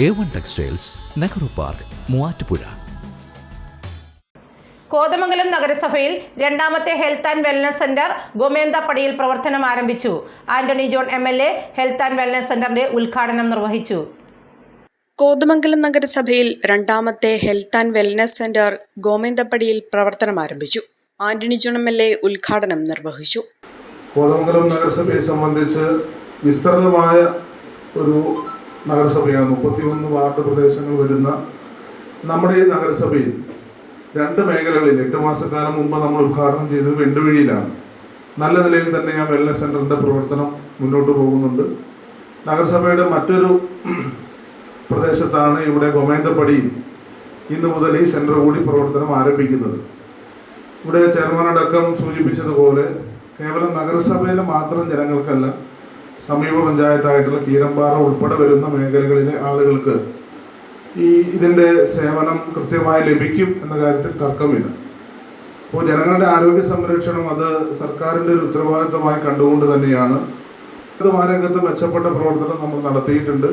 A one textiles Nehru park Muvattupuzha Kothamangalam നഗരസഭയിൽ രണ്ടാമത്തെ health and wellness centre ഗോമേന്ദപ്പടിയിൽ പ്രവർത്തനം ആരംഭിച്ചു. Antony John M L A health and wellness സെന്ററിന്റെ ഉദ്ഘാടനം നിർവഹിച്ചു. കോതമംഗലം നഗരസഭയിൽ രണ്ടാമത്തെ ഹെൽത്ത് ആൻഡ് വെൽനസ് സെന്റർ ഗോമേന്ദപ്പടിയിൽ പ്രവർത്തനം ആരംഭിച്ചു. Antony John M L A ഉദ്ഘാടനം നിർവഹിച്ചു. കോതമംഗലം നഗരസഭയെ സംബന്ധിച്ച് വിസ്തൃതമായ ഒരു നഗരസഭയാണ്. മുപ്പത്തിയൊന്ന് വാർഡ് പ്രദേശങ്ങൾ വരുന്ന നമ്മുടെ ഈ നഗരസഭയിൽ രണ്ട് മേഖലകളിൽ എട്ട് മാസക്കാലം മുമ്പ് നമ്മൾ ഉദ്ഘാടനം ചെയ്തത് വെണ്ടുവഴിയിലാണ്. നല്ല നിലയിൽ തന്നെ ആ വെൽനസ് സെന്ററിന്റെ പ്രവർത്തനം മുന്നോട്ട് പോകുന്നുണ്ട്. നഗരസഭയുടെ മറ്റൊരു പ്രദേശത്താണ് ഇവിടെ ഗോമേന്ദ്രപ്പടിയിൽ ഇന്ന് മുതൽ ഈ സെന്റർ കൂടി പ്രവർത്തനം ആരംഭിക്കുന്നത്. ഇവിടെ ചെയർമാൻ അടക്കം സൂചിപ്പിച്ചതുപോലെ കേവലം നഗരസഭയിലെ മാത്രം ജനങ്ങൾക്കല്ല സമീപ പഞ്ചായത്തായിട്ടുള്ള കീരമ്പാറ ഉൾപ്പെടെ വരുന്ന മേഖലകളിലെ ആളുകൾക്ക് ഈ ഇതിന്റെ സേവനം കൃത്യമായി ലഭിക്കും എന്ന കാര്യത്തിൽ തർക്കമില്ല. അപ്പോൾ ജനങ്ങളുടെ ആരോഗ്യ സംരക്ഷണം അത് സർക്കാരിന്റെ ഒരു ഉത്തരവാദിത്തമായി കണ്ടുകൊണ്ട് തന്നെയാണ്. ആ രംഗത്ത് മെച്ചപ്പെട്ട പ്രവർത്തനം നമ്മൾ നടത്തിയിട്ടുണ്ട്.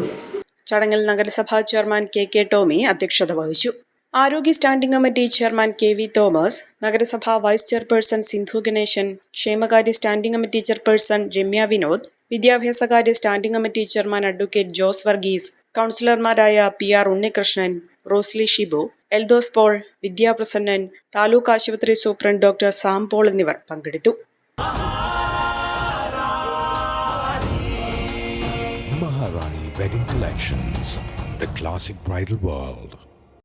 ചടങ്ങിൽ നഗരസഭാ ചെയർമാൻ കെ കെ ടോമി അധ്യക്ഷത വഹിച്ചു. ആരോഗ്യ standing committee chairman K V Thomas നഗരസഭാ വൈസ് ചെയർപേഴ്സൺ സിന്ധു ഗണേശൻ ക്ഷേമകാര്യ standing committee chairperson Ramya Vinod വിദ്യാഭ്യാസകാര്യ standing committee chairman advocate Jose Varghese കൗൺസിലർമാരായ P R Unnikrishnan Rosly Shibu Eldhose Paul Vidyaprasannan taluk ആശുപത്രി superintendent doctor Sam Paul എന്നിവർ പങ്കെടുത്തു Maharani wedding collections the classic bridal world.